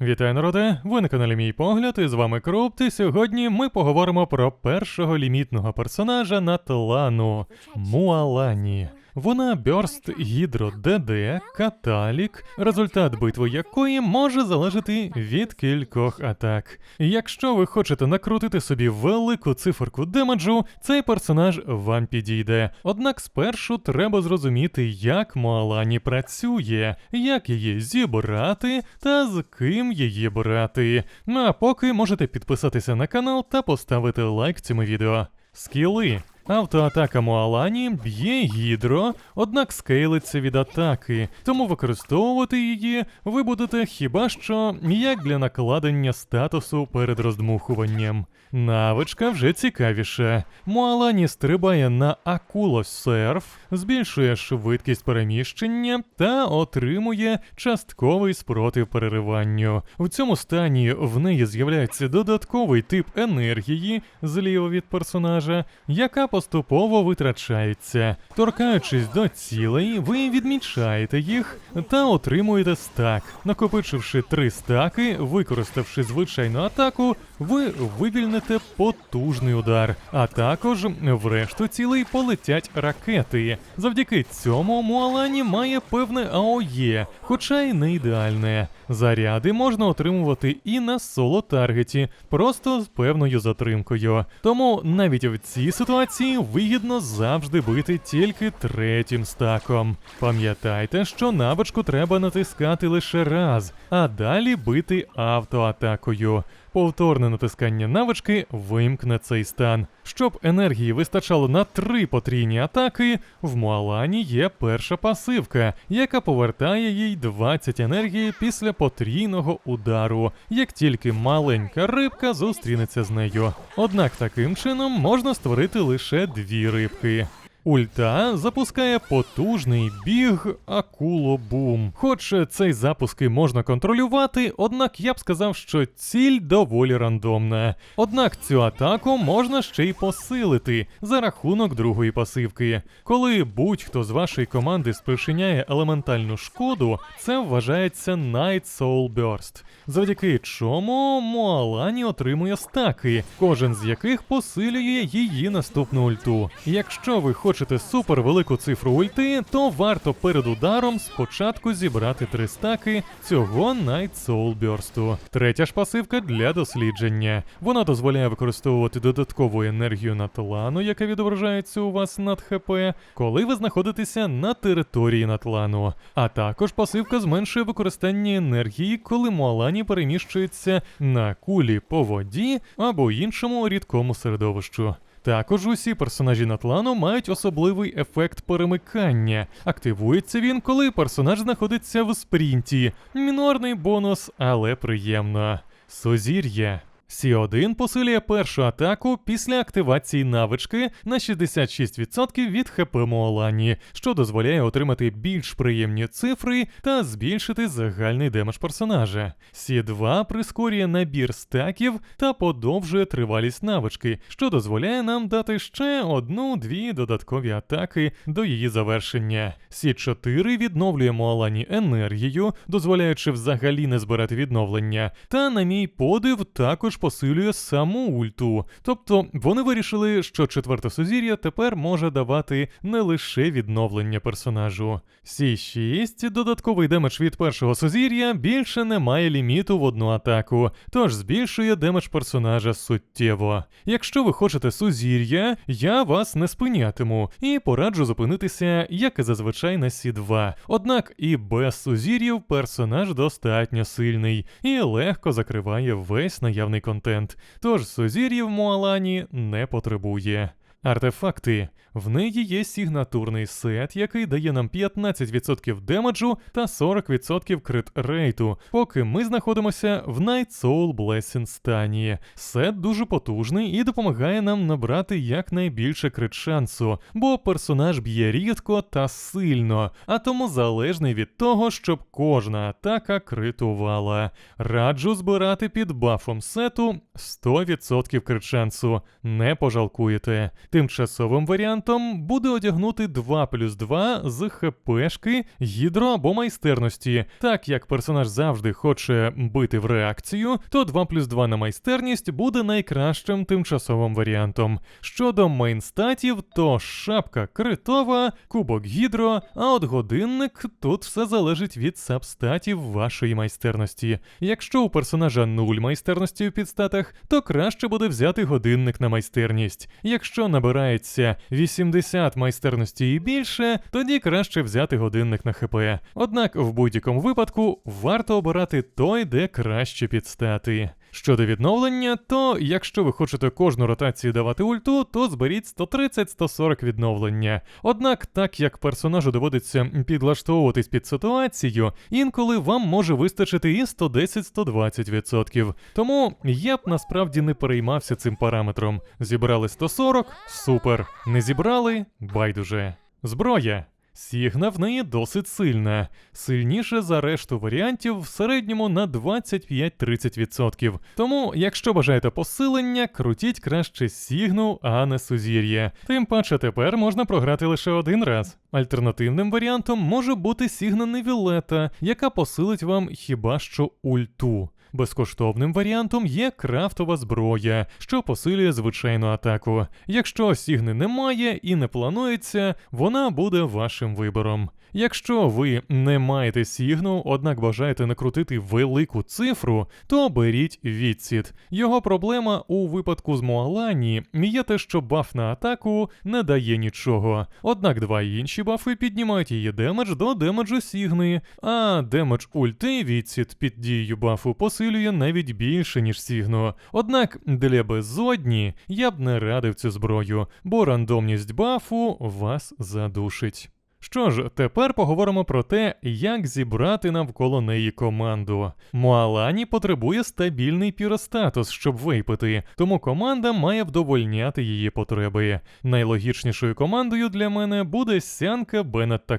Вітаю, народе! Ви на каналі Мій Погляд, і з вами Крупт, і сьогодні ми поговоримо про першого лімітного персонажа на Тлану Муалані. Вона Бьорст Гідро ДД, Каталік, результат битви якої може залежати від кількох атак. Якщо ви хочете накрутити собі велику циферку демеджу, цей персонаж вам підійде. Однак спершу треба зрозуміти, як Муалані працює, як її зібрати та з ким її брати. Ну а поки можете підписатися на канал та поставити лайк цьому відео. Скіли. Автоатака Муалані б'є гідро, однак скейлиться від атаки, тому використовувати її ви будете хіба що як для накладення статусу перед роздмухуванням. Навичка вже цікавіша. Муалані стрибає на Акуло Серф, збільшує швидкість переміщення та отримує частковий спротив перериванню. В цьому стані в неї з'являється додатковий тип енергії зліва від персонажа, яка поступово витрачається. Торкаючись до цілей, ви відмічаєте їх та отримуєте стак. Накопичивши три стаки, використавши звичайну атаку, ви вивільните потужний удар, а також в решту цілей полетять ракети. Завдяки цьому Муалані має певне АОЄ, хоча й не ідеальне. Заряди можна отримувати і на соло таргеті, просто з певною затримкою. Тому навіть в цій ситуації вигідно завжди бити тільки третім стаком. Пам'ятайте, що навичку треба натискати лише раз, а далі бити автоатакою. Повторне натискання навички вимкне цей стан. Щоб енергії вистачало на три потрійні атаки, в Муалані є перша пасивка, яка повертає їй 20 енергії після потрійного удару, як тільки маленька рибка зустрінеться з нею. Однак таким чином можна створити лише дві рибки. Ульта запускає потужний біг Акуло Бум. Хоч цей запуск і можна контролювати, однак я б сказав, що ціль доволі рандомна. Однак цю атаку можна ще й посилити за рахунок другої пасивки. Коли будь-хто з вашої команди спричиняє елементальну шкоду, це вважається Night Soul Burst, завдяки чому Моалані отримує стаки, кожен з яких посилює її наступну ульту. Якщо ви хочете супер велику цифру ульти, то варто перед ударом спочатку зібрати три стаки цього Night Soul Burst. Третя ж пасивка для дослідження. Вона дозволяє використовувати додаткову енергію на талану, яка відображається у вас над ХП, коли ви знаходитеся на території натлану. А також пасивка зменшує використання енергії, коли Муалані переміщується на кулі по воді або іншому рідкому середовищу. Також усі персонажі Натлану мають особливий ефект перемикання. Активується він, коли персонаж знаходиться в спринті. Мінорний бонус, але приємно. Сузір'я. Сі1 посилює першу атаку після активації навички на 66% від ХП Моалані, що дозволяє отримати більш приємні цифри та збільшити загальний демедж персонажа. Сі2 прискорює набір стаків та подовжує тривалість навички, що дозволяє нам дати ще одну-дві додаткові атаки до її завершення. Сі4 відновлює Моалані енергію, дозволяючи взагалі не збирати відновлення. Та, на мій подив, також посилює саму ульту. Тобто вони вирішили, що четверте сузір'я тепер може давати не лише відновлення персонажу. Сі6 додатковий демедж від першого сузір'я більше не має ліміту в одну атаку, тож збільшує демедж персонажа суттєво. Якщо ви хочете сузір'я, я вас не спинятиму і пораджу зупинитися, як і зазвичай на Сі2. Однак і без сузір'їв персонаж достатньо сильний і легко закриває весь наявний контент, тож сузір'їв Муалані не потребує. Артефакти. В неї є сигнатурний сет, який дає нам 15% демеджу та 40% крит рейту, поки ми знаходимося в Night Soul Blessing стані. Сет дуже потужний і допомагає нам набрати якнайбільше крит шансу, бо персонаж б'є рідко та сильно, а тому залежний від того, щоб кожна атака критувала. Раджу збирати під бафом сету 100% крит шансу. Не пожалкуєте. Тимчасовим варіантом буде одягнути 2 плюс 2 з ХПшки, гідро або майстерності. Так як персонаж завжди хоче бити в реакцію, то 2 плюс 2 на майстерність буде найкращим тимчасовим варіантом. Щодо мейнстатів, то шапка критова, кубок гідро, а от годинник тут все залежить від сабстатів вашої майстерності. Якщо у персонажа 0 майстерності в підстатах, то краще буде взяти годинник на майстерність. Якщо набирається 80 майстерності і більше, тоді краще взяти годинник на ХП. Однак в будь-якому випадку варто обирати той, де краще підстати. Щодо відновлення, то якщо ви хочете кожну ротацію давати ульту, то зберіть 130-140 відновлення. Однак, так як персонажу доводиться підлаштовуватись під ситуацію, інколи вам може вистачити і 110-120%. Тому я б насправді не переймався цим параметром. Зібрали 140 супер. Не зібрали байдуже. Зброя. Сігна в неї досить сильна, сильніше за решту варіантів в середньому на 25-30%. Тому, якщо бажаєте посилення, крутіть краще сігну, а не сузір'я. Тим паче тепер можна програти лише один раз. Альтернативним варіантом може бути сігна Невілета, яка посилить вам хіба що ульту. Безкоштовним варіантом є крафтова зброя, що посилює звичайну атаку. Якщо сігни немає і не планується, вона буде вашим вибором. Якщо ви не маєте сігну, однак бажаєте накрутити велику цифру, то беріть відсід. Його проблема у випадку з Моалані є те, що баф на атаку не дає нічого. Однак два інші бафи піднімають її демедж до демеджу сігни, а демедж ульти відсід під дією бафу посилює навіть більше, ніж сігну. Однак для безодні я б не радив цю зброю, бо рандомність бафу вас задушить. Що ж, тепер поговоримо про те, як зібрати навколо неї команду. Муалані потребує стабільний піростатус, щоб випити, тому команда має вдовольняти її потреби. Найлогічнішою командою для мене буде сянка Беннет та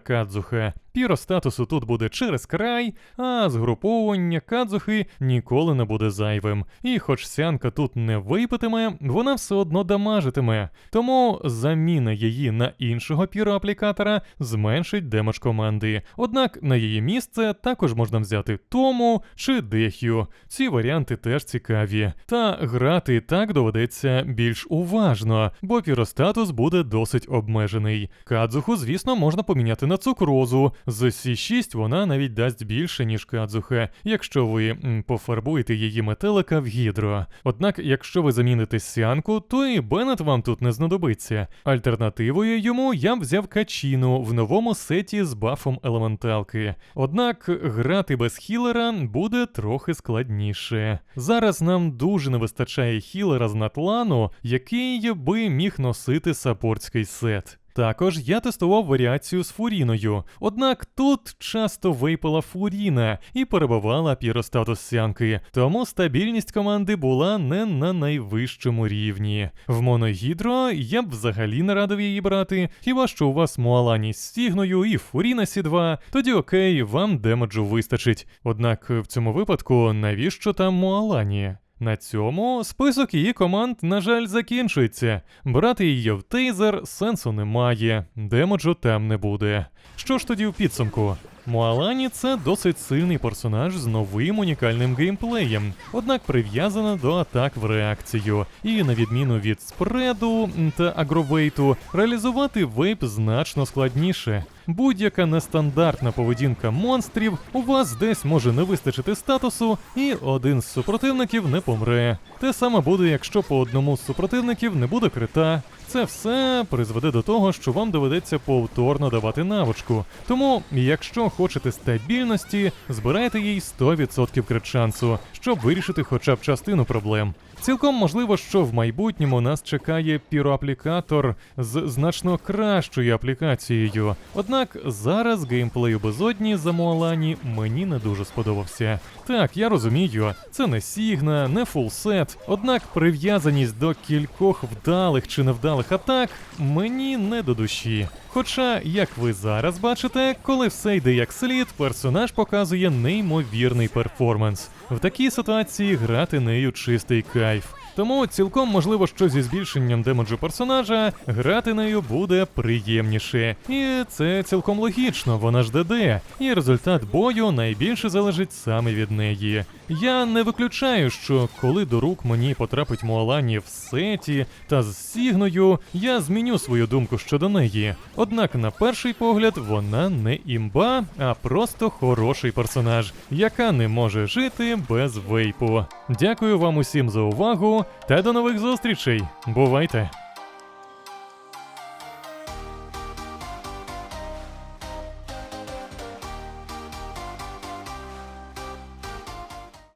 Кадзуха. Піростатусу тут буде через край, а згруповування кадзухи ніколи не буде зайвим. І хоч сянка тут не випитиме, вона все одно дамажитиме. Тому заміна її на іншого піроаплікатора зменшить демедж команди. Однак на її місце також можна взяти Тому чи Дехю. Ці варіанти теж цікаві. Та грати так доведеться більш уважно, бо піростатус буде досить обмежений. Кадзуху, звісно, можна поміняти на цукрозу. З С6 вона навіть дасть більше, ніж Кадзухе, якщо ви пофарбуєте її метелика в гідро. Однак, якщо ви заміните сянку, то і Беннет вам тут не знадобиться. Альтернативою йому я б взяв качіну в новому сеті з бафом елементалки. Однак грати без хілера буде трохи складніше. Зараз нам дуже не вистачає хілера з натлану, який би міг носити саппортський сет. Також я тестував варіацію з фуріною, однак тут часто випала фуріна і перебувала піростатус сянки, тому стабільність команди була не на найвищому рівні. В моногідро я б взагалі не радив її брати, хіба що у вас Муалані з Сігною і Фуріна Сі 2, тоді окей, вам демеджу вистачить. Однак в цьому випадку навіщо там Муалані? На цьому список її команд, на жаль, закінчується. Брати її в тейзер сенсу немає, демеджу там не буде. Що ж тоді в підсумку? Муалані це досить сильний персонаж з новим унікальним геймплеєм, однак прив'язана до атак в реакцію. І на відміну від спреду та агровейту, реалізувати вейп значно складніше. Будь-яка нестандартна поведінка монстрів у вас десь може не вистачити статусу, і один з супротивників не помре. Те саме буде, якщо по одному з супротивників не буде крита. Це все призведе до того, що вам доведеться повторно давати навичку. Тому, якщо хочете стабільності, збирайте їй 100% крит щоб вирішити хоча б частину проблем. Цілком можливо, що в майбутньому нас чекає піроаплікатор з значно кращою аплікацією. Однак зараз геймплей у безодні за Муалані мені не дуже сподобався. Так, я розумію, це не Сігна, не фулсет, однак прив'язаність до кількох вдалих чи невдалих атак мені не до душі. Хоча, як ви зараз бачите, коли все йде як слід, персонаж показує неймовірний перформанс. В такій ситуації грати нею чистий кайф. Тому цілком можливо, що зі збільшенням демеджу персонажа грати нею буде приємніше. І це цілком логічно, вона ж ДД, і результат бою найбільше залежить саме від неї. Я не виключаю, що коли до рук мені потрапить Муалані в сеті та з Сігною, я зміню свою думку щодо неї. Однак, на перший погляд, вона не імба, а просто хороший персонаж, яка не може жити без вейпу. Дякую вам усім за увагу та до нових зустрічей. Бувайте!